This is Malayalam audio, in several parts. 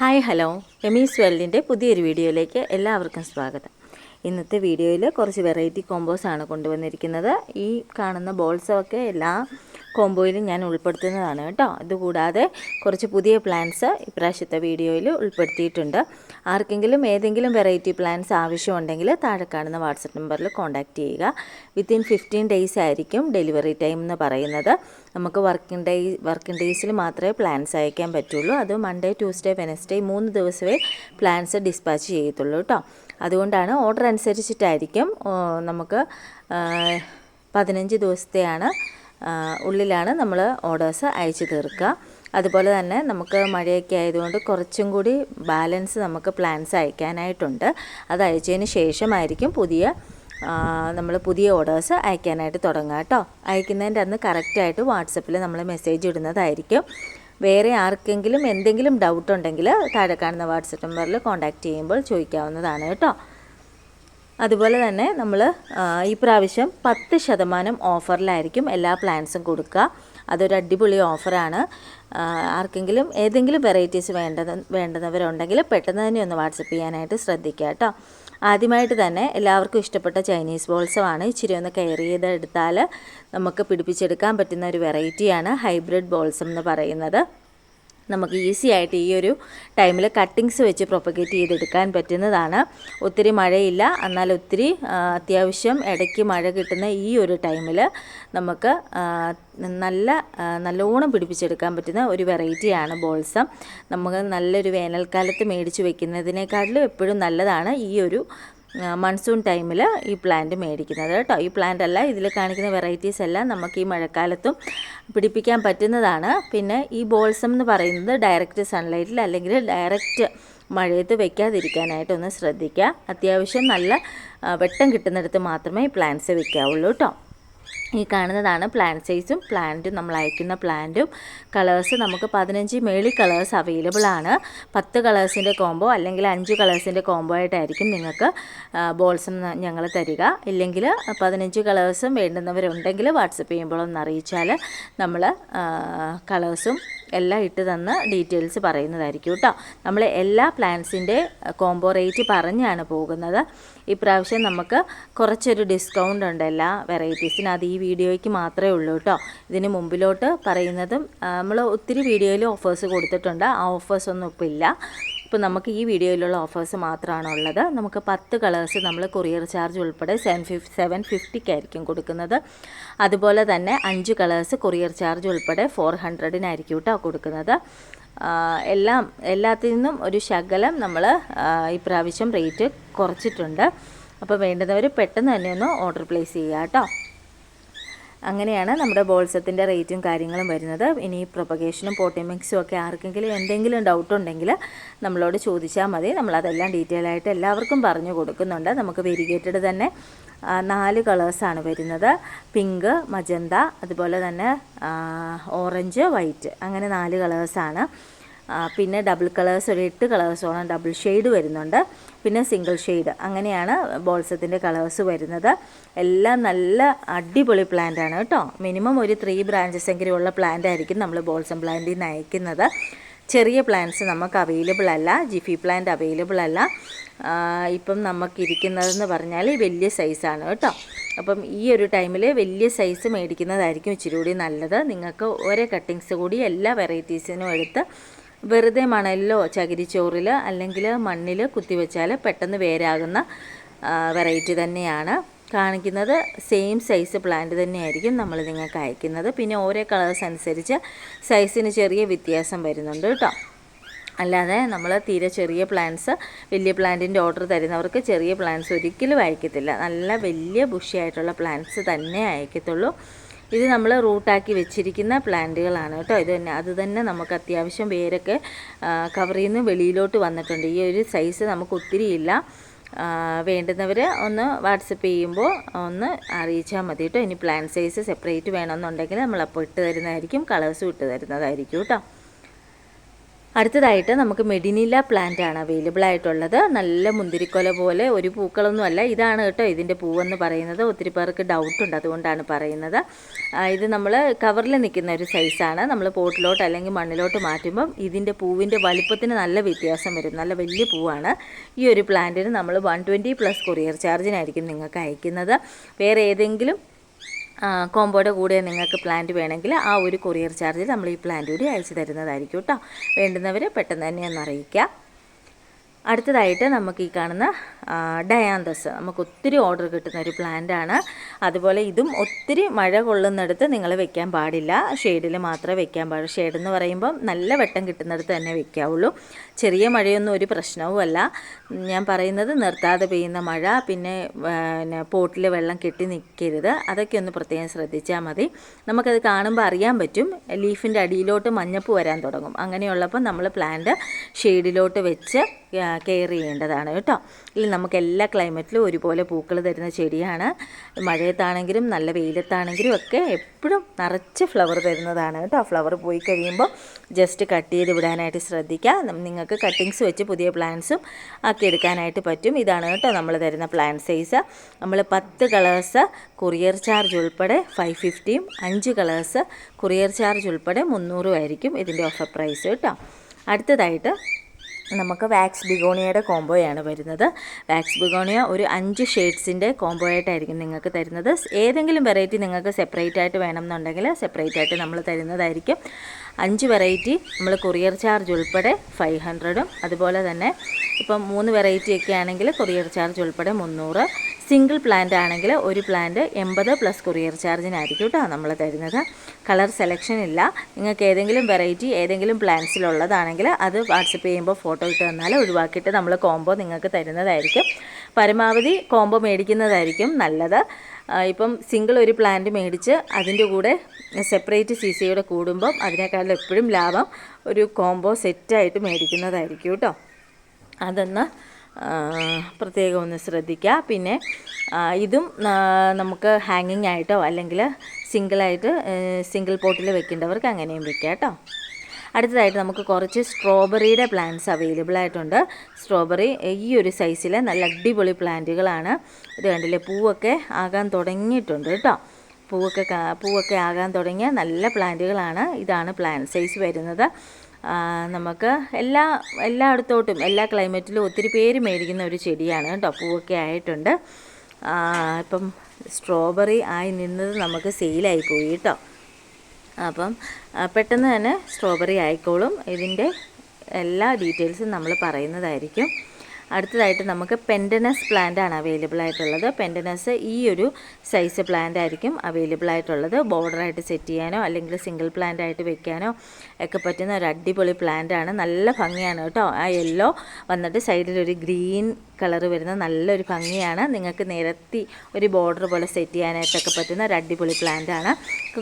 Hi hello. എമീസ് വേൾഡിന്റെ പുതിയൊരു വീഡിയോയിലേക്ക് എല്ലാവർക്കും സ്വാഗതം. ഇന്നത്തെ വീഡിയോയിൽ കുറച്ച് വെറൈറ്റി കോമ്പോസ് ആണ് കൊണ്ടുവന്നിരിക്കുന്നത്. ഈ കാണുന്ന ബോൾസൊക്കെ എല്ലാ കോമ്പോയിലും ഞാൻ ഉൾപ്പെടുത്തുന്നതാണ് കേട്ടോ. ഇതുകൂടാതെ കുറച്ച് പുതിയ പ്ലാൻസ് ഇപ്രാവശ്യത്തെ വീഡിയോയിൽ ഉൾപ്പെടുത്തിയിട്ടുണ്ട്. ആർക്കെങ്കിലും ഏതെങ്കിലും വെറൈറ്റി പ്ലാൻസ് ആവശ്യമുണ്ടെങ്കിൽ താഴെ കാണുന്ന വാട്സപ്പ് നമ്പറിൽ കോൺടാക്റ്റ് ചെയ്യുക. വിത്തിൻ ഫിഫ്റ്റീൻ ഡേയ്സ് ആയിരിക്കും ഡെലിവറി ടൈം എന്ന് പറയുന്നത്. നമുക്ക് വർക്കിംഗ് ഡേ വർക്കിംഗ് ഡേയ്സിൽ മാത്രമേ പ്ലാൻസ് അയക്കാൻ പറ്റുള്ളൂ. അത് മൺഡേ ട്യൂസ്ഡേ വെനസ്ഡേ മൂന്ന് ദിവസമേ പ്ലാൻസ് ഡിസ്പാച്ച് ചെയ്യത്തുള്ളൂ കേട്ടോ. അതുകൊണ്ടാണ് ഓർഡർ അനുസരിച്ചിട്ടായിരിക്കും നമുക്ക് പതിനഞ്ച് ദിവസത്തെയാണ് ഉള്ളിലാണ് നമ്മൾ ഓർഡേഴ്സ് അയച്ചു തീർക്കുക. അതുപോലെ തന്നെ നമുക്ക് മഴയൊക്കെ ആയതുകൊണ്ട് കുറച്ചും കൂടി ബാലൻസ് നമുക്ക് പ്ലാൻസ് അയക്കാനായിട്ടുണ്ട്. അത് അയച്ചതിന് ശേഷമായിരിക്കും പുതിയ നമ്മൾ പുതിയ ഓർഡേഴ്സ് അയക്കാനായിട്ട് തുടങ്ങുക കേട്ടോ. അയക്കുന്നതിന്റെ അന്ന് കറക്റ്റായിട്ട് വാട്സപ്പിൽ നമ്മൾ മെസ്സേജ് ഇടുന്നതായിരിക്കും. വേറെ ആർക്കെങ്കിലും എന്തെങ്കിലും ഡൗട്ട് ഉണ്ടെങ്കിൽ താഴെ കാണുന്ന വാട്സപ്പ് നമ്പറിൽ കോൺടാക്റ്റ് ചെയ്യുമ്പോൾ ചോദിക്കാവുന്നതാണ് കേട്ടോ. അതുപോലെ തന്നെ നമ്മൾ ഈ പ്രാവശ്യം പത്ത് ശതമാനം ഓഫറിലായിരിക്കും എല്ലാ പ്ലാൻസും കൊടുക്കുക. അതൊരു അടിപൊളി ഓഫറാണ്. ആർക്കെങ്കിലും ഏതെങ്കിലും വെറൈറ്റീസ് വേണ്ടത് വേണ്ടുന്നവരുണ്ടെങ്കിൽ പെട്ടെന്ന് തന്നെ ഒന്ന് വാട്സപ്പ് ചെയ്യാനായിട്ട് ശ്രദ്ധിക്കുക കേട്ടോ. ആദ്യമായിട്ട് തന്നെ എല്ലാവർക്കും ഇഷ്ടപ്പെട്ട ചൈനീസ് ബോൾസമാണ്. ഇച്ചിരി ഒന്ന് കെയർ ചെയ്തെടുത്താൽ നമുക്ക് പിടിപ്പിച്ചെടുക്കാൻ പറ്റുന്ന ഒരു വെറൈറ്റിയാണ് ഹൈബ്രിഡ് ബോൾസം എന്ന് പറയുന്നത്. നമുക്ക് ഈസി ആയിട്ട് ഈ ഒരു ടൈമിൽ കട്ടിങ്സ് വെച്ച് പ്രൊപ്പഗേറ്റ് ചെയ്തെടുക്കാൻ പറ്റുന്നതാണ്. ഒത്തിരി മഴയില്ല. എന്നാൽ ഒത്തിരി അത്യാവശ്യം ഇടയ്ക്ക് മഴ കിട്ടുന്ന ഈ ഒരു ടൈമിൽ നമുക്ക് നല്ല നല്ലോണം പിടിപ്പിച്ചെടുക്കാൻ പറ്റുന്ന ഒരു വെറൈറ്റിയാണ് ബോൾസം നമുക്ക് നല്ലൊരു വേനൽക്കാലത്ത് മേടിച്ച് വെക്കുന്നതിനേക്കാട്ടിലും എപ്പോഴും നല്ലതാണ് ഈ ഒരു മൺസൂൺ ടൈമിൽ ഈ പ്ലാന്റ് മേടിക്കുന്നത് കേട്ടോ. ഈ പ്ലാന്റ് അല്ല ഇതിൽ കാണിക്കുന്ന വെറൈറ്റീസ് എല്ലാം നമുക്ക് ഈ മഴക്കാലത്തും പിടിപ്പിക്കാൻ പറ്റുന്നതാണ്. പിന്നെ ഈ ബോൾസം എന്ന് പറയുന്നത് ഡയറക്റ്റ് സൺലൈറ്റിൽ അല്ലെങ്കിൽ ഡയറക്റ്റ് മഴയത്ത് വെക്കാതിരിക്കാനായിട്ട് ഒന്ന് ശ്രദ്ധിക്കുക. അത്യാവശ്യം നല്ല വെട്ടം കിട്ടുന്നിടത്ത് മാത്രമേ ഈ പ്ലാന്റ്സ് വെക്കാവുള്ളൂ കേട്ടോ. ഈ കാണുന്നതാണ് പ്ലാന്റ് സൈസും പ്ലാന്റും നമ്മൾ അയക്കുന്ന പ്ലാന്റും കളേഴ്സ് നമുക്ക് പതിനഞ്ച് മേളി കളേഴ്സ് അവൈലബിൾ ആണ്. പത്ത് കളേഴ്സിന്റെ കോംബോ അല്ലെങ്കിൽ അഞ്ച് കളേഴ്സിന്റെ കോംബോ ആയിട്ടായിരിക്കും നിങ്ങൾക്ക് ബോൾസും ഞങ്ങൾ തരിക. ഇല്ലെങ്കിൽ പതിനഞ്ച് കളേഴ്സും വേണ്ടുന്നവരുണ്ടെങ്കിൽ വാട്സപ്പ് ചെയ്യുമ്പോൾ ഒന്ന് അറിയിച്ചാൽ നമ്മൾ കളേഴ്സും എല്ലാം ഇട്ട് തന്ന് ഡീറ്റെയിൽസ് പറയുന്നതായിരിക്കും കേട്ടോ. നമ്മൾ എല്ലാ പ്ലാൻസിന്റെ കോംബോ റേറ്റ് പറഞ്ഞാണ് പോകുന്നത്. ഇപ്രാവശ്യം നമുക്ക് കുറച്ചൊരു ഡിസ്കൗണ്ട് ഉണ്ട് എല്ലാ വെറൈറ്റീസിനും അത് ഈ വീഡിയോയ്ക്ക് മാത്രമേ ഉള്ളൂ കേട്ടോ. ഇതിന് മുമ്പിലോട്ട് പറയുന്നതും നമ്മൾ ഒത്തിരി വീഡിയോയിൽ ഓഫേഴ്സ് കൊടുത്തിട്ടുണ്ട്. ആ ഓഫേഴ്സ് ഒന്നും ഇപ്പോൾ ഇല്ല. ഇപ്പോൾ നമുക്ക് ഈ വീഡിയോയിലുള്ള ഓഫേഴ്സ് മാത്രമാണ് ഉള്ളത്? നമുക്ക് പത്ത് കളേഴ്സ് നമ്മൾ കൊറിയർ ചാർജ് ഉൾപ്പെടെ സെവൻ ഫിഫ് സെവൻ ഫിഫ്റ്റിക്കായിരിക്കും കൊടുക്കുന്നത്. അതുപോലെ തന്നെ അഞ്ച് കളേഴ്സ് കൊറിയർ ചാർജ് ഉൾപ്പെടെ ഫോർ ഹൺഡ്രഡിനായിരിക്കും കേട്ടോ കൊടുക്കുന്നത്. എല്ലാം എല്ലാത്തിൽ നിന്നും ഒരു ശകലം നമ്മൾ ഇപ്രാവശ്യം റേറ്റ് കുറച്ചിട്ടുണ്ട്. അപ്പോൾ വേണ്ടുന്നവർ പെട്ടെന്ന് തന്നെ ഒന്ന് ഓർഡർ പ്ലേസ് ചെയ്യുക കേട്ടോ അങ്ങനെയാണ് നമ്മുടെ ബോൾസത്തിന്റെ റേറ്റും കാര്യങ്ങളും വരുന്നത്. ഇനി പ്രൊപ്പഗേഷനും പോട്ടിമിക്സും ഒക്കെ ആർക്കെങ്കിലും എന്തെങ്കിലും ഡൗട്ട് ഉണ്ടെങ്കിൽ നമ്മളോട് ചോദിച്ചാൽ മതി. നമ്മളതെല്ലാം ഡീറ്റെയിൽ ആയിട്ട് എല്ലാവർക്കും പറഞ്ഞു കൊടുക്കുന്നുണ്ട്. നമുക്ക് വെരിഗേറ്റഡ് തന്നെ നാല് കളേഴ്സാണ് വരുന്നത്. പിങ്ക് മജന്ത അതുപോലെ തന്നെ ഓറഞ്ച് വൈറ്റ് അങ്ങനെ നാല് കളേഴ്സാണ് പിന്നെ ഡബിൾ കളേഴ്സ് ഒരു എട്ട് കളേഴ്സോളം ഡബിൾ ഷെയ്ഡ് വരുന്നുണ്ട്. പിന്നെ സിംഗിൾ ഷെയ്ഡ് അങ്ങനെയാണ് ബോൾസത്തിന്റെ കളേഴ്സ് വരുന്നത്. എല്ലാം നല്ല അടിപൊളി പ്ലാന്റ് ആണ് കേട്ടോ. മിനിമം ഒരു ത്രീ ബ്രാഞ്ചസ് എങ്കിലും ഉള്ള പ്ലാന്റ് ആയിരിക്കും നമ്മൾ ബോൾസം പ്ലാന്റിൽ നിന്ന് അയക്കുന്നത്. ചെറിയ പ്ലാന്റ്സ് നമുക്ക് അവൈലബിൾ അല്ല. ജിഫി പ്ലാന്റ് അവൈലബിൾ അല്ല. ഇപ്പം നമുക്കിരിക്കുന്നതെന്ന് പറഞ്ഞാൽ വലിയ സൈസാണ് കേട്ടോ. അപ്പം ഈ ഒരു ടൈമിൽ വലിയ സൈസ് മേടിക്കുന്നതായിരിക്കും ഇച്ചിരി കൂടി നല്ലത്. നിങ്ങൾക്ക് ഒരേ കട്ടിങ്സ് കൂടി എല്ലാ വെറൈറ്റീസിനും എടുത്ത് വെറുതെ മണലിലോ ചകിരിച്ചോറിൽ അല്ലെങ്കിൽ മണ്ണിൽ കുത്തിവെച്ചാൽ പെട്ടെന്ന് വേരാകുന്ന വെറൈറ്റി തന്നെയാണ്. കാണിക്കുന്നത് സെയിം സൈസ് പ്ലാന്റ് തന്നെയായിരിക്കും നമ്മൾ നിങ്ങൾക്ക് അയക്കുന്നത്. പിന്നെ ഓരോ കളേഴ്സ് അനുസരിച്ച് സൈസിന് ചെറിയ വ്യത്യാസം വരുന്നുണ്ട് കേട്ടോ. അല്ലാതെ നമ്മൾ തീരെ ചെറിയ പ്ലാന്റ്സ് വലിയ പ്ലാന്റിന്റെ ഓർഡർ തരുന്നവർക്ക് ചെറിയ പ്ലാന്റ്സ് ഒരിക്കലും അയക്കത്തില്ല. നല്ല വലിയ ബുഷിയായിട്ടുള്ള പ്ലാന്റ്സ് തന്നെ അയക്കത്തുള്ളൂ. ഇത് നമ്മൾ റൂട്ടാക്കി വെച്ചിരിക്കുന്ന പ്ലാന്റുകളാണ് കേട്ടോ. ഇത് തന്നെ അത് തന്നെ നമുക്ക് അത്യാവശ്യം വേരൊക്കെ കവറിൽ നിന്ന് വെളിയിലോട്ട് വന്നിട്ടുണ്ട്. ഈ ഒരു സൈസ് നമുക്ക് ഒത്തിരി ഇല്ല. വേണ്ടുന്നവർ ഒന്ന് വാട്സപ്പ് ചെയ്യുമ്പോൾ ഒന്ന് അറിയിച്ചാൽ മതി കേട്ടോ. ഇനി പ്ലാൻ സൈസ് സെപ്പറേറ്റ് വേണമെന്നുണ്ടെങ്കിൽ നമ്മൾ അപ്പോൾ ഇട്ട് തരുന്നതായിരിക്കും കളേഴ്സും ഇട്ട് തരുന്നതായിരിക്കും കേട്ടോ. അടുത്തതായിട്ട് നമുക്ക് മെഡിനില പ്ലാന്റ് ആണ് അവൈലബിൾ ആയിട്ടുള്ളത്. നല്ല മുന്തിരിക്കൊല പോലെ ഒരു പൂക്കളൊന്നും അല്ല ഇതാണ് കേട്ടോ ഇതിന്റെ പൂവെന്ന് പറയുന്നത്. ഒത്തിരി പേർക്ക് ഡൗട്ട് ഉണ്ട് അതുകൊണ്ടാണ് പറയുന്നത്. ഇത് നമ്മൾ കവറിൽ നിൽക്കുന്ന ഒരു സൈസാണ് നമ്മൾ പോട്ടിലോട്ട് അല്ലെങ്കിൽ മണ്ണിലോട്ട് മാറ്റുമ്പം ഇതിന്റെ പൂവിന്റെ വലുപ്പത്തിന് നല്ല വ്യത്യാസം വരും. നല്ല വലിയ പൂവാണ്. ഈ ഒരു പ്ലാന്റിന് നമ്മൾ വൺ ട്വന്റി പ്ലസ് കൊറിയർ ചാർജിനായിരിക്കും നിങ്ങൾക്ക് അയക്കുന്നത്. വേറെ ഏതെങ്കിലും കോമ്പോയുടെ കൂടെ നിങ്ങൾക്ക് പ്ലാന്റ് വേണമെങ്കിൽ ആ ഒരു കൊറിയർ ചാർജ് നമ്മൾ ഈ പ്ലാന്റ് കൂടി അയച്ചു തരുന്നതായിരിക്കും കേട്ടോ വേണ്ടുന്നവർ പെട്ടെന്ന് തന്നെ ഒന്ന് അറിയിക്കുക അടുത്തതായിട്ട് നമുക്ക് ഈ കാണുന്ന ഡയാന്തസ് നമുക്ക് ഒത്തിരി ഓർഡർ കിട്ടുന്ന ഒരു പ്ലാന്റ് ആണ്. അതുപോലെ ഇതും ഒത്തിരി മഴ കൊള്ളുന്നിടത്ത് നിങ്ങൾ വെക്കാൻ പാടില്ല. ഷെയ്ഡിൽ മാത്രമേ വെക്കാൻ പാടുള്ളൂ. ഷെയ്ഡ് എന്ന് പറയുമ്പം നല്ല വെട്ടം കിട്ടുന്നിടത്ത് തന്നെ വെക്കാവുള്ളൂ. ചെറിയ മഴയൊന്നും ഒരു പ്രശ്നവുമല്ല. ഞാൻ പറയുന്നത് നിർത്താതെ പെയ്യുന്ന മഴ പിന്നെ പോട്ടിൽ വെള്ളം കെട്ടി നിൽക്കരുത് അതൊക്കെ ഒന്ന് പ്രത്യേകം ശ്രദ്ധിച്ചാൽ മതി. നമുക്കത് കാണുമ്പോൾ അറിയാൻ പറ്റും. ലീഫിന്റെ അടിയിലോട്ട് മഞ്ഞപ്പ് വരാൻ തുടങ്ങും. അങ്ങനെയുള്ളപ്പോൾ നമ്മൾ പ്ലാന്റ് ഷെയ്ഡിലോട്ട് വെച്ച് കെയർ ചെയ്യേണ്ടതാണ് കേട്ടോ. ഇതിൽ നമുക്ക് എല്ലാ ക്ലൈമറ്റിലും ഒരുപോലെ പൂക്കൾ തരുന്ന ചെടിയാണ്. മഴയത്താണെങ്കിലും നല്ല വെയിലത്താണെങ്കിലും ഒക്കെ എപ്പോഴും നിറച്ച് ഫ്ലവർ തരുന്നതാണ് കേട്ടോ. ഫ്ലവർ പോയി കഴിയുമ്പോൾ ജസ്റ്റ് കട്ട് ചെയ്ത് വിടാനായിട്ട് ശ്രദ്ധിക്കുക. നിങ്ങൾക്ക് കട്ടിങ്സ് വെച്ച് പുതിയ പ്ലാന്റ്സും ആക്കി എടുക്കാനായിട്ട് പറ്റും. ഇതാണ് കേട്ടോ നമ്മൾ തരുന്ന പ്ലാന്റ് സൈസ്. നമ്മൾ പത്ത് കളേഴ്സ് കൊറിയർ ചാർജ് ഉൾപ്പെടെ ഫൈവ് ഫിഫ്റ്റിയും അഞ്ച് കളേഴ്സ് കൊറിയർ ചാർജ് ഉൾപ്പെടെ മുന്നൂറും ആയിരിക്കും ഇതിന്റെ ഓഫർ പ്രൈസ് കേട്ടോ. അടുത്തതായിട്ട് നമുക്ക് വാക്സ് ബിഗോണിയയുടെ കോംബോയാണ് വരുന്നത്. വാക്സ് ബിഗോണിയ ഒരു അഞ്ച് ഷെയ്ഡ്സിന്റെ കോംബോ ആയിട്ടായിരിക്കും നിങ്ങൾക്ക് തരുന്നത്. ഏതെങ്കിലും വെറൈറ്റി നിങ്ങൾക്ക് സെപ്പറേറ്റ് ആയിട്ട് വേണമെന്നുണ്ടെങ്കിൽ സെപ്പറേറ്റ് ആയിട്ട് നമ്മൾ തരുന്നതായിരിക്കും. അഞ്ച് വെറൈറ്റി നമ്മൾ കൊറിയർ ചാർജ് ഉൾപ്പെടെ ഫൈവ് ഹൺഡ്രഡും. അതുപോലെ തന്നെ ഇപ്പം മൂന്ന് വെറൈറ്റി ഒക്കെ ആണെങ്കിൽ കൊറിയർ ചാർജ് ഉൾപ്പെടെ മുന്നൂറ്. സിംഗിൾ പ്ലാന്റ് ആണെങ്കിൽ ഒരു പ്ലാന്റ് എൺപത് പ്ലസ് കൊറിയർ ചാർജിനായിരിക്കും കേട്ടോ നമ്മൾ തരുന്നത്. കളർ സെലക്ഷൻ ഇല്ല. നിങ്ങൾക്ക് ഏതെങ്കിലും വെറൈറ്റി ഏതെങ്കിലും പ്ലാന്റ്സിലുള്ളതാണെങ്കിൽ അത് വാട്സപ്പ് ചെയ്യുമ്പോൾ ഫോട്ടോ ഇട്ട് തന്നാൽ ഒഴിവാക്കിയിട്ട് നമ്മൾ കോംബോ നിങ്ങൾക്ക് തരുന്നതായിരിക്കും. പരമാവധി കോംബോ മേടിക്കുന്നതായിരിക്കും നല്ലത്. ഇപ്പം സിംഗിൾ ഒരു പ്ലാന്റ് മേടിച്ച് അതിന്റെ കൂടെ സെപ്പറേറ്റ് സി സിയുടെ കൂടുമ്പം അതിനേക്കാളും എപ്പോഴും ലാഭം ഒരു കോംബോ സെറ്റായിട്ട് മേടിക്കുന്നതായിരിക്കും കേട്ടോ. അതൊന്ന് പ്രത്യേകം ഒന്ന് ശ്രദ്ധിക്കുക. പിന്നെ ഇതും നമുക്ക് ഹാങ്ങിങ് ആയിട്ടോ അല്ലെങ്കിൽ സിംഗിളായിട്ട് സിംഗിൾ പോട്ടിൽ വെക്കേണ്ടവർക്ക് അങ്ങനെയും വെക്കാം കേട്ടോ. അടുത്തതായിട്ട് നമുക്ക് കുറച്ച് സ്ട്രോബെറിയുടെ പ്ലാന്റ്സ് അവൈലബിൾ ആയിട്ടുണ്ട്. സ്ട്രോബെറി ഈ ഒരു സൈസിൽ നല്ല അടിപൊളി പ്ലാന്റുകളാണ്. ഇത് കണ്ടില്ലേ പൂവൊക്കെ ആകാൻ തുടങ്ങിയിട്ടുണ്ട് കേട്ടോ. പൂവൊക്കെ പൂവൊക്കെ ആകാൻ തുടങ്ങിയ നല്ല പ്ലാന്റുകളാണ്. ഇതാണ് പ്ലാന്റ് സൈസ് വരുന്നത്. നമുക്ക് എല്ലാ എല്ലായിടത്തോട്ടും എല്ലാ ക്ലൈമറ്റിലും ഒത്തിരി പേര് മേടിക്കുന്ന ഒരു ചെടിയാണ് കേട്ടോ. പൂവൊക്കെ ആയിട്ടുണ്ട്. ഇപ്പം സ്ട്രോബെറി ആയി നിന്നത് നമുക്ക് സെയിലായി പോയി കേട്ടോ. അപ്പം പെട്ടെന്ന് തന്നെ സ്ട്രോബെറി ആയിക്കോളും. ഇതിന്റെ എല്ലാ ഡീറ്റെയിൽസും നമ്മൾ പറയുന്നതായിരിക്കും. അടുത്തതായിട്ട് നമുക്ക് പെൻഡനസ് പ്ലാന്റ് ആണ് അവൈലബിൾ ആയിട്ടുള്ളത്. പെൻഡനസ് ഈ ഒരു സൈസ് പ്ലാന്റ് ആയിരിക്കും അവൈലബിൾ ആയിട്ടുള്ളത്. ബോർഡറായിട്ട് സെറ്റ് ചെയ്യാനോ അല്ലെങ്കിൽ സിംഗിൾ പ്ലാന്റ് ആയിട്ട് വെക്കാനോ ഒക്കെ പറ്റുന്ന ഒരു അടിപൊളി പ്ലാന്റ് ആണ്. നല്ല ഭംഗിയാണ് കേട്ടോ. ആ യെല്ലോ വന്നിട്ട് സൈഡിൽ ഒരു ഗ്രീൻ കളർ വരുന്ന നല്ലൊരു ഭംഗിയാണ്. നിങ്ങൾക്ക് നിരത്തി ഒരു ബോർഡർ പോലെ സെറ്റ് ചെയ്യാനായിട്ടൊക്കെ പറ്റുന്ന ഒരു അടിപൊളി പ്ലാന്റ് ആണ്.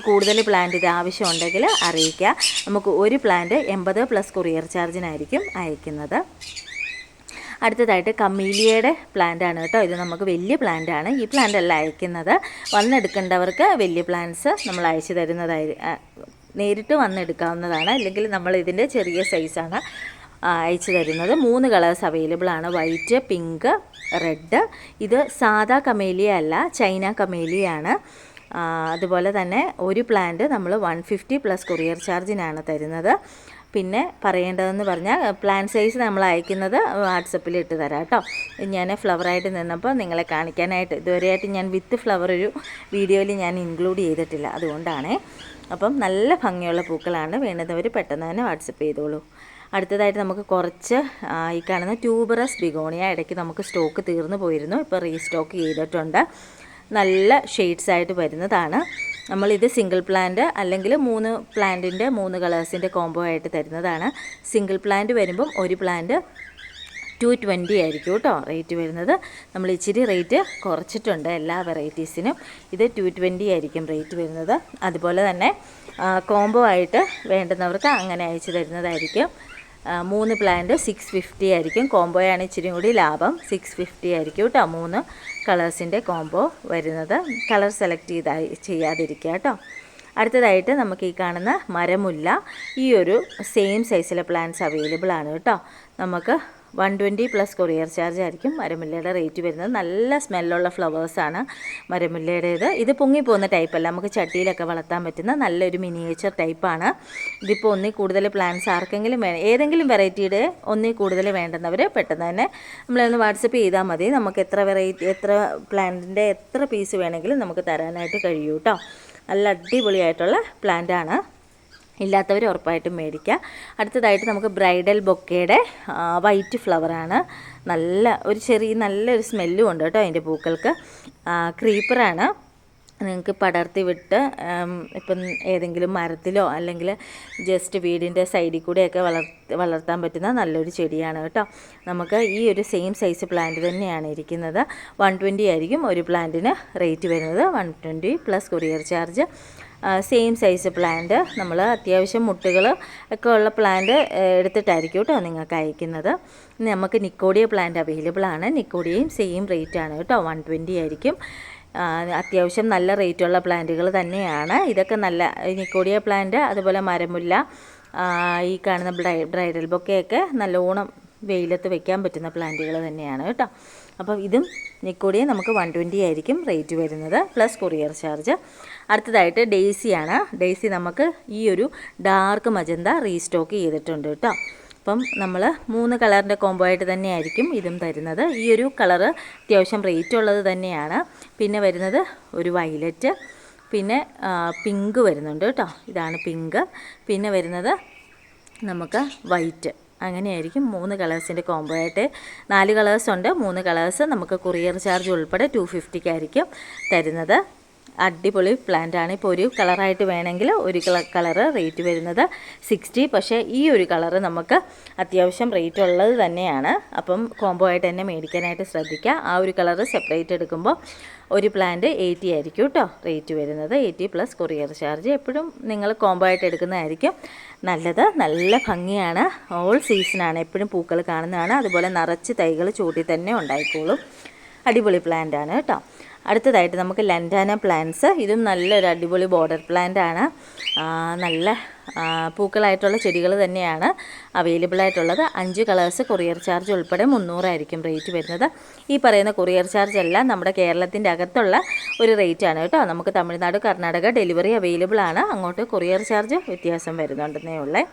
കൂടുതൽ പ്ലാന്റ് ഇത് ആവശ്യമുണ്ടെങ്കിൽ അറിയിക്കുക. നമുക്ക് ഒരു പ്ലാന്റ് എൺപത് പ്ലസ് കൊറിയർ ചാർജിനായിരിക്കും അയക്കുന്നത്. അടുത്തതായിട്ട് കമ്മീലിയയുടെ പ്ലാന്റ് ആണ് കേട്ടോ. ഇത് നമുക്ക് വലിയ പ്ലാന്റ് ആണ്. ഈ പ്ലാന്റ് അല്ല അയക്കുന്നത്. വന്നെടുക്കേണ്ടവർക്ക് വലിയ പ്ലാന്റ്സ് നമ്മൾ അയച്ചു തരുന്നതായി നേരിട്ട് വന്നെടുക്കാവുന്നതാണ്. അല്ലെങ്കിൽ നമ്മൾ ഇതിന്റെ ചെറിയ സൈസാണ് അയച്ചു തരുന്നത്. മൂന്ന് കളേഴ്സ് അവൈലബിൾ ആണ്. വൈറ്റ് പിങ്ക് റെഡ് ഇത് സാദാ കമേലിയ അല്ല ചൈന കമേലിയാണ് അതുപോലെ തന്നെ ഒരു പ്ലാന്റ് നമ്മൾ വൺ ഫിഫ്റ്റി പ്ലസ് കൊറിയർ ചാർജിനാണ് തരുന്നത്. പിന്നെ പറയേണ്ടതെന്ന് പറഞ്ഞാൽ പ്ലാൻ സൈസ് നമ്മൾ അയക്കുന്നത് വാട്സപ്പിൽ ഇട്ട് തരാം കേട്ടോ. ഞാൻ ഫ്ലവറായിട്ട് നിന്നപ്പോൾ നിങ്ങളെ കാണിക്കാനായിട്ട് ഇതുവരെയായിട്ട് ഞാൻ വിത്ത് ഫ്ലവർ ഒരു വീഡിയോയിൽ ഞാൻ ഇൻക്ലൂഡ് ചെയ്തിട്ടില്ല. അതുകൊണ്ടാണേ. അപ്പം നല്ല ഭംഗിയുള്ള പൂക്കളാണ് വേണ്ടുന്നവർ പെട്ടെന്ന് തന്നെ വാട്സപ്പ് ചെയ്തോളൂ. അടുത്തതായിട്ട് നമുക്ക് കുറച്ച് ഈ കാണുന്ന ട്യൂബറസ് ബിഗോണിയ ഇടയ്ക്ക് നമുക്ക് സ്റ്റോക്ക് തീർന്നു പോയിരുന്നു. ഇപ്പോൾ റീസ്റ്റോക്ക് ചെയ്തിട്ടുണ്ട്. നല്ല ഷെയ്ഡ്സ് ആയിട്ട് വരുന്നതാണ്. നമ്മളിത് സിംഗിൾ പ്ലാന്റ് അല്ലെങ്കിൽ മൂന്ന് പ്ലാന്റിന്റെ മൂന്ന് കളേഴ്സിന്റെ കോംബോ ആയിട്ട് തരുന്നതാണ്. സിംഗിൾ പ്ലാന്റ് വരുമ്പം ഒരു പ്ലാന്റ് ടു ട്വന്റി ആയിരിക്കും കേട്ടോ റേറ്റ് വരുന്നത്. നമ്മൾ ഇച്ചിരി റേറ്റ് കുറച്ചിട്ടുണ്ട് എല്ലാ വെറൈറ്റീസിനും ഇത് ടു ട്വന്റി ആയിരിക്കും റേറ്റ് വരുന്നത്. അതുപോലെ തന്നെ കോംബോ ആയിട്ട് വേണ്ടുന്നവർക്ക് അങ്ങനെ അയച്ചു തരുന്നതായിരിക്കും. മൂന്ന് പ്ലാന്റ് സിക്സ് ഫിഫ്റ്റി ആയിരിക്കും. കോംബോയാണ് ഇച്ചിരി കൂടി ലാഭം. സിക്സ് ഫിഫ്റ്റി ആയിരിക്കും കേട്ടോ മൂന്ന് കളേഴ്സിന്റെ കോംബോ വരുന്നത്. കളർ സെലക്ട് ചെയ്താ ചെയ്യാതിരിക്കുക കേട്ടോ. അടുത്തതായിട്ട് നമുക്ക് ഈ കാണുന്ന മരമുല്ല. ഈ ഒരു സെയിം സൈസിലെ പ്ലാന്റ്സ് അവൈലബിൾ ആണ് കേട്ടോ. നമുക്ക് one twenty plus courier charge ആയിരിക്കും മരമുല്ലയുടെ റേറ്റ് വരുന്നത്. നല്ല സ്മെല്ലുള്ള ഫ്ലവേഴ്സാണ് മരമുല്ലയുടേത്. ഇത് പൊങ്ങിപ്പോകുന്ന ടൈപ്പല്ല. നമുക്ക് ചട്ടിയിലൊക്കെ വളർത്താൻ പറ്റുന്ന നല്ലൊരു മിനിയേച്ചർ ടൈപ്പാണ്. ഇതിപ്പോൾ ഒന്നിൽ കൂടുതൽ പ്ലാന്റ്സ് ആർക്കെങ്കിലും വേണം ഏതെങ്കിലും വെറൈറ്റിയുടെ ഒന്നിൽ കൂടുതൽ വേണ്ടുന്നവർ പെട്ടെന്ന് തന്നെ നമ്മളൊന്ന് വാട്സപ്പ് ചെയ്താൽ മതി. നമുക്ക് എത്ര വെറൈറ്റി എത്ര പ്ലാന്റിന്റെ എത്ര പീസ് വേണമെങ്കിലും നമുക്ക് തരാനായിട്ട് കഴിയൂ കേട്ടോ നല്ല അടിപൊളിയായിട്ടുള്ള പ്ലാന്റാണ്. ഇല്ലാത്തവർ ഉറപ്പായിട്ടും മേടിക്കുക. അടുത്തതായിട്ട് നമുക്ക് ബ്രൈഡൽ ബൊക്കയുടെ വൈറ്റ് ഫ്ലവറാണ് നല്ല ഒരു ചെറിയ നല്ലൊരു സ്മെല്ലും ഉണ്ട് കേട്ടോ അതിന്റെ പൂക്കൾക്ക്. ക്രീപ്പറാണ് നിങ്ങൾക്ക് പടർത്തി വിട്ട് ഇപ്പം ഏതെങ്കിലും മരത്തിലോ അല്ലെങ്കിൽ ജസ്റ്റ് വീടിന്റെ സൈഡിൽ കൂടെയൊക്കെ വളർ വളർത്താൻ പറ്റുന്ന നല്ലൊരു ചെടിയാണ് കേട്ടോ. നമുക്ക് ഈ ഒരു സെയിം സൈസ് പ്ലാന്റ് തന്നെയാണ് ഇരിക്കുന്നത്. വൺ ട്വന്റി ആയിരിക്കും ഒരു പ്ലാന്റിന് റേറ്റ് വരുന്നത്. One twenty plus courier charge same size plant നമ്മൾ അത്യാവശ്യം മുട്ടുകൾ ഒക്കെ ഉള്ള പ്ലാന്റ് എടുത്തിട്ടായിരിക്കും കേട്ടോ നിങ്ങൾക്ക് അയക്കുന്നത്. നമുക്ക് നിക്കോഡിയ പ്ലാന്റ് അവൈലബിൾ ആണ്. നിക്കോഡിയയും സെയിം റേറ്റ് ആണ് കേട്ടോ വൺ ട്വന്റി ആയിരിക്കും. അത്യാവശ്യം നല്ല റേറ്റുള്ള പ്ലാന്റുകൾ തന്നെയാണ്. ഇതൊക്കെ നല്ല നിക്കോഡിയ പ്ലാന്റ് അതുപോലെ മരമുല്ല ഈ കാണുന്ന ബ്രൈ ബ്രൈഡൽ ബൊക്കെയൊക്കെ നല്ലോണം വെയിലത്ത് വെക്കാൻ പറ്റുന്ന പ്ലാന്റുകൾ തന്നെയാണ് കേട്ടോ അപ്പം ഇതും നിക്കോഡിയ നമുക്ക് വൺ ട്വന്റി ആയിരിക്കും റേറ്റ് വരുന്നത് പ്ലസ് കൊറിയർ ചാർജ് അടുത്തതായിട്ട് ഡെയ്സിയാണ്. ഡെയ്സി നമുക്ക് ഈ ഒരു ഡാർക്ക് മജന്ത റീസ്റ്റോക്ക് ചെയ്തിട്ടുണ്ട് കേട്ടോ. അപ്പം നമ്മൾ മൂന്ന് കളറിന്റെ കോംബോ ആയിട്ട് തന്നെയായിരിക്കും ഇതും തരുന്നത്. ഈ ഒരു കളറ് അത്യാവശ്യം റേറ്റ് ഉള്ളത് തന്നെയാണ്. പിന്നെ വരുന്നത് ഒരു വയലറ്റ് പിന്നെ പിങ്ക് വരുന്നുണ്ട് കേട്ടോ. ഇതാണ് പിങ്ക് പിന്നെ വരുന്നത് നമുക്ക് വൈറ്റ് അങ്ങനെയായിരിക്കും. മൂന്ന് കളേഴ്സിന്റെ കോംബോ ആയിട്ട് നാല് കളേഴ്സ് ഉണ്ട്. മൂന്ന് കളേഴ്സ് നമുക്ക് കൊറിയർ ചാർജ് ഉൾപ്പെടെ ടു ഫിഫ്റ്റിക്കായിരിക്കും തരുന്നത്. അടിപൊളി പ്ലാന്റ് ആണ്. ഇപ്പോൾ ഒരു കളറായിട്ട് വേണമെങ്കിൽ ഒരു കളറ് റേറ്റ് വരുന്നത് സിക്സ്റ്റി പക്ഷേ ഈ ഒരു കളറ് നമുക്ക് അത്യാവശ്യം റേറ്റ് ഉള്ളത് തന്നെയാണ്. അപ്പം കോംബോ ആയിട്ട് തന്നെ മേടിക്കാനായിട്ട് ശ്രദ്ധിക്കുക. ആ ഒരു കളറ് സെപ്പറേറ്റ് എടുക്കുമ്പോൾ ഒരു പ്ലാന്റ് എയ്റ്റി ആയിരിക്കും കേട്ടോ റേറ്റ് വരുന്നത് എയ്റ്റി പ്ലസ് കൊറിയർ ചാർജ് എപ്പോഴും നിങ്ങൾ കോംബോ ആയിട്ട് എടുക്കുന്നതായിരിക്കും നല്ലത്. നല്ല ഭംഗിയാണ്. ഓൾ സീസണാണ് എപ്പോഴും പൂക്കൾ കാണുന്നതാണ്. അതുപോലെ നിറച്ച് തൈകൾ ചൂട്ടി തന്നെ ഉണ്ടായിക്കോളും. അടിപൊളി പ്ലാന്റ് ആണ് കേട്ടോ അടുത്തതായിട്ട് നമുക്ക് ലൻഡാന പ്ലാന്റ്സ്. ഇതും നല്ലൊരു അടിപൊളി ബോർഡർ പ്ലാന്റ് ആണ്. നല്ല പൂക്കളായിട്ടുള്ള ചെടികൾ തന്നെയാണ് അവൈലബിൾ ആയിട്ടുള്ളത്. അഞ്ച് കളേഴ്സ് കൊറിയർ ചാർജ് ഉൾപ്പെടെ മുന്നൂറായിരിക്കും റേറ്റ് വരുന്നത്. ഈ പറയുന്ന കൊറിയർ ചാർജ് എല്ലാം നമ്മുടെ കേരളത്തിന്റെ അകത്തുള്ള ഒരു റേറ്റ് ആണ് കേട്ടോ. നമുക്ക് തമിഴ്നാട് കർണാടക ഡെലിവറി അവൈലബിൾ ആണ്. അങ്ങോട്ട് കൊറിയർ ചാർജ് വ്യത്യാസം വരുന്നുണ്ടെന്നേ ഉള്ളേ.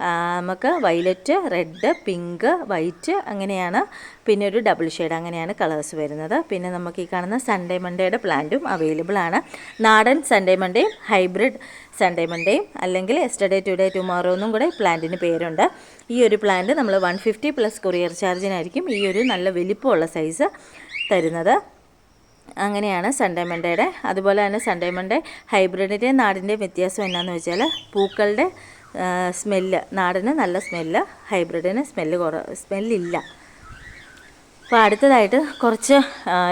നമുക്ക് വൈലറ്റ് റെഡ് പിങ്ക് വൈറ്റ് അങ്ങനെയാണ്. പിന്നെ ഒരു ഡബിൾ ഷെയ്ഡ് അങ്ങനെയാണ് കളേഴ്സ് വരുന്നത്. പിന്നെ നമുക്ക് ഈ കാണുന്ന സൺഡേ മൺഡേയുടെ പ്ലാന്റും അവൈലബിൾ ആണ്. നാടൻ സൺഡേ മൺഡേയും ഹൈബ്രിഡ് സൺഡേ മൺഡേയും അല്ലെങ്കിൽ എസ്റ്റർഡേ ടുഡേ ടുമോറോ എന്നും കൂടെ പ്ലാന്റിന് പേരുണ്ട്. ഈ ഒരു പ്ലാന്റ് നമ്മൾ വൺ ഫിഫ്റ്റി പ്ലസ് കൊറിയർ ചാർജിനായിരിക്കും ഈ ഒരു നല്ല വലിപ്പമുള്ള സൈസ് തരുന്നത്. അങ്ങനെയാണ് സൺഡേ മൺഡേയുടെ അതുപോലെ തന്നെ സൺഡേ മൺഡേ ഹൈബ്രിഡിന്റെ നാടിന്റെ വ്യത്യാസം എന്നാന്ന് വെച്ചാൽ പൂക്കളുടെ സ്മെല്ല്. നാടിന് നല്ല സ്മെല്ല് ഹൈബ്രിഡിന് സ്മെല്ല് കുറ സ്മെല്ലില്ല. അപ്പോൾ അടുത്തതായിട്ട് കുറച്ച്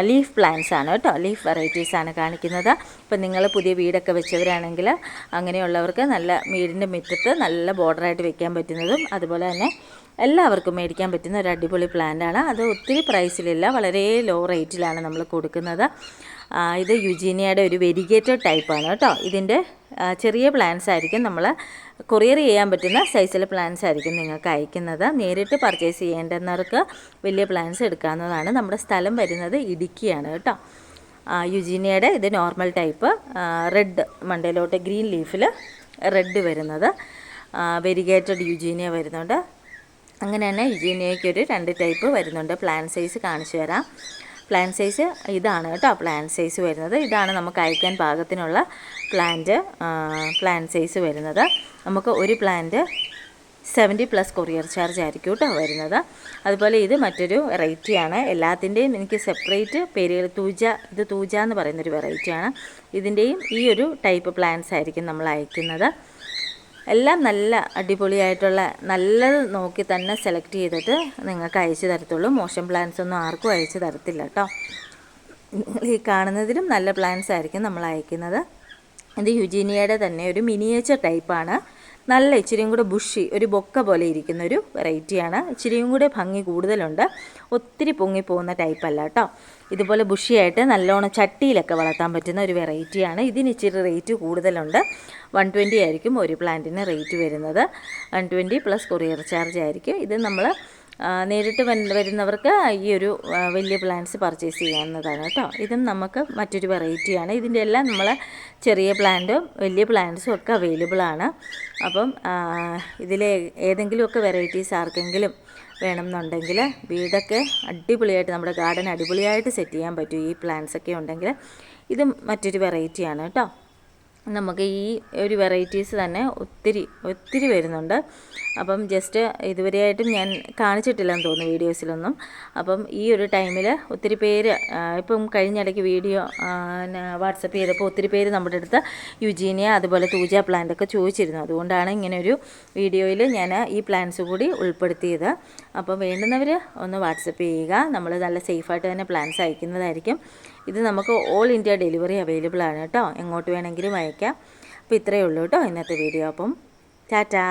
ലീഫ് പ്ലാന്റ്സ് ആണ് കേട്ടോ. ലീഫ് വെറൈറ്റീസ് ആണ് കാണിക്കുന്നത്. ഇപ്പം നിങ്ങൾ പുതിയ വീടൊക്കെ വെച്ചവരാണെങ്കിൽ അങ്ങനെയുള്ളവർക്ക് നല്ല വീടിന്റെ മുറ്റത്ത് നല്ല ബോർഡറായിട്ട് വെക്കാൻ പറ്റുന്നതും അതുപോലെ തന്നെ എല്ലാവർക്കും മേടിക്കാൻ പറ്റുന്ന ഒരു അടിപൊളി പ്ലാന്റ് ആണ് അത് ഒത്തിരി പ്രൈസിലില്ല വളരെ ലോ റേറ്റിലാണ് നമ്മൾ കൊടുക്കുന്നത്. ഇത് യുജീനിയയുടെ ഒരു വെരിഗേറ്റഡ് ടൈപ്പാണ് കേട്ടോ. ഇതിന്റെ ചെറിയ പ്ലാൻസ് ആയിരിക്കും നമ്മൾ കൊറിയർ ചെയ്യാൻ പറ്റുന്ന സൈസിലെ പ്ലാൻസ് ആയിരിക്കും നിങ്ങൾക്ക് അയക്കുന്നത്. നേരിട്ട് പർച്ചേസ് ചെയ്യേണ്ടുന്നവർക്ക് വലിയ പ്ലാൻസ് എടുക്കാവുന്നതാണ്. നമ്മുടെ സ്ഥലം വരുന്നത് ഇടുക്കിയാണ് കേട്ടോ. യുജീനിയയുടെ ഇത് നോർമൽ ടൈപ്പ് റെഡ് മണ്ടയിലോട്ട് ഗ്രീൻ ലീഫിൽ റെഡ് വരുന്നത്. വെരിഗേറ്റഡ് യുജീനിയ വരുന്നുണ്ട്. അങ്ങനെ തന്നെ യുജീനിയയ്ക്ക് ഒരു രണ്ട് ടൈപ്പ് വരുന്നുണ്ട്. പ്ലാൻ സൈസ് കാണിച്ചു തരാം. പ്ലാൻ സൈസ് ഇതാണ് കേട്ടോ. പ്ലാൻ സൈസ് വരുന്നത്. ഇതാണ് നമുക്ക് അയക്കാൻ പാകത്തിനുള്ള പ്ലാന്റ് പ്ലാൻ സൈസ് വരുന്നത്. നമുക്ക് ഒരു plant seventy plus courier charge ആയിരിക്കും കേട്ടോ വരുന്നത്. അതുപോലെ ഇത് മറ്റൊരു വെറൈറ്റിയാണ് എല്ലാത്തിന്റെയും എനിക്ക് സെപ്പറേറ്റ് പേരുകൾ തൂജ ഇത് തൂജ എന്ന് പറയുന്നൊരു വെറൈറ്റിയാണ് ഇതിന്റെയും ഈ ഒരു ടൈപ്പ് പ്ലാന്റ്സ് ആയിരിക്കും നമ്മൾ അയക്കുന്നത്. എല്ലാം നല്ല അടിപൊളിയായിട്ടുള്ള നല്ലത് നോക്കി തന്നെ സെലക്ട് ചെയ്തിട്ട് നിങ്ങൾക്ക് അയച്ചു തരത്തുള്ളൂ. മോശം പ്ലാൻസ് ഒന്നും ആർക്കും അയച്ചു തരത്തില്ല കേട്ടോ. ഈ കാണുന്നതിലും നല്ല പ്ലാൻസ് ആയിരിക്കും നമ്മൾ അയക്കുന്നത്. ഇത് യുജീനിയയുടെ തന്നെ ഒരു മിനിയേച്ചർ ടൈപ്പാണ് നല്ല ഇച്ചിരിയും കൂടെ ബുഷി ഒരു ബൊക്ക പോലെ ഇരിക്കുന്ന ഒരു വെറൈറ്റിയാണ് ഇച്ചിരിയും കൂടെ ഭംഗി കൂടുതലുണ്ട്. ഒത്തിരി പൊങ്ങി പോകുന്ന ടൈപ്പ് അല്ല കേട്ടോ ഇതുപോലെ ബുഷിയായിട്ട് നല്ലോണം ചട്ടിയിലൊക്കെ വളർത്താൻ പറ്റുന്ന ഒരു വെറൈറ്റിയാണ് ഇതിന് ഇച്ചിരി റേറ്റ് കൂടുതലുണ്ട്. വൺ ട്വന്റി ആയിരിക്കും ഒരു പ്ലാന്റിന് റേറ്റ് വരുന്നത്. One twenty plus courier charge ആയിരിക്കും. ഇത് നമ്മൾ നേരിട്ട് വരുന്നവർക്ക് ഈ ഒരു വലിയ പ്ലാന്റ്സ് പർച്ചേസ് ചെയ്യാവുന്നതാണ് കേട്ടോ. ഇതും നമുക്ക് മറ്റൊരു വെറൈറ്റിയാണ് ഇതിന്റെ എല്ലാം നമ്മൾ ചെറിയ പ്ലാന്റും വലിയ പ്ലാന്റ്സും ഒക്കെ അവൈലബിൾ ആണ്. അപ്പം ഇതിൽ ഏതെങ്കിലുമൊക്കെ വെറൈറ്റീസ് ആർക്കെങ്കിലും വേണമെന്നുണ്ടെങ്കിൽ വീടൊക്കെ അടിപൊളിയായിട്ട് നമ്മുടെ ഗാർഡൻ അടിപൊളിയായിട്ട് സെറ്റ് ചെയ്യാൻ പറ്റും ഈ പ്ലാന്റ്സ് ഒക്കെ ഉണ്ടെങ്കിൽ. ഇതും മറ്റൊരു വെറൈറ്റിയാണ് കേട്ടോ. നമുക്ക് ഈ ഒരു വെറൈറ്റീസ് തന്നെ ഒത്തിരി ഒത്തിരി വരുന്നുണ്ട്. അപ്പം ജസ്റ്റ് ഇതുവരെയായിട്ടും ഞാൻ കാണിച്ചിട്ടില്ലെന്ന് തോന്നുന്നു വീഡിയോസിലൊന്നും. അപ്പം ഈ ഒരു ടൈമിൽ ഒത്തിരി പേര് ഇപ്പം കഴിഞ്ഞിടയ്ക്ക് വീഡിയോ വാട്സപ്പ് ചെയ്തപ്പോൾ ഒത്തിരി പേര് നമ്മുടെ അടുത്ത് യുജീനിയ അതുപോലെ തൂജ പ്ലാന്റ് ഒക്കെ ചോദിച്ചിരുന്നു. അതുകൊണ്ടാണ് ഇങ്ങനെ ഒരു വീഡിയോയിൽ ഞാൻ ഈ പ്ലാന്റ്സ് കൂടി ഉൾപ്പെടുത്തിയത്. അപ്പം വേണ്ടുന്നവർ ഒന്ന് വാട്സപ്പ് ചെയ്യുക. നമ്മൾ നല്ല സേഫായിട്ട് തന്നെ പ്ലാന്റ്സ് അയക്കുന്നതായിരിക്കും. ഇത് നമുക്ക് ഓൾ ഇന്ത്യ ഡെലിവറി അവൈലബിൾ ആണ് കേട്ടോ. എങ്ങോട്ട് വേണമെങ്കിലും അയക്കാം. അപ്പോൾ ഇത്രയേ ഉള്ളൂ കേട്ടോ ഇന്നത്തെ വീഡിയോ. അപ്പം ടാറ്റാ.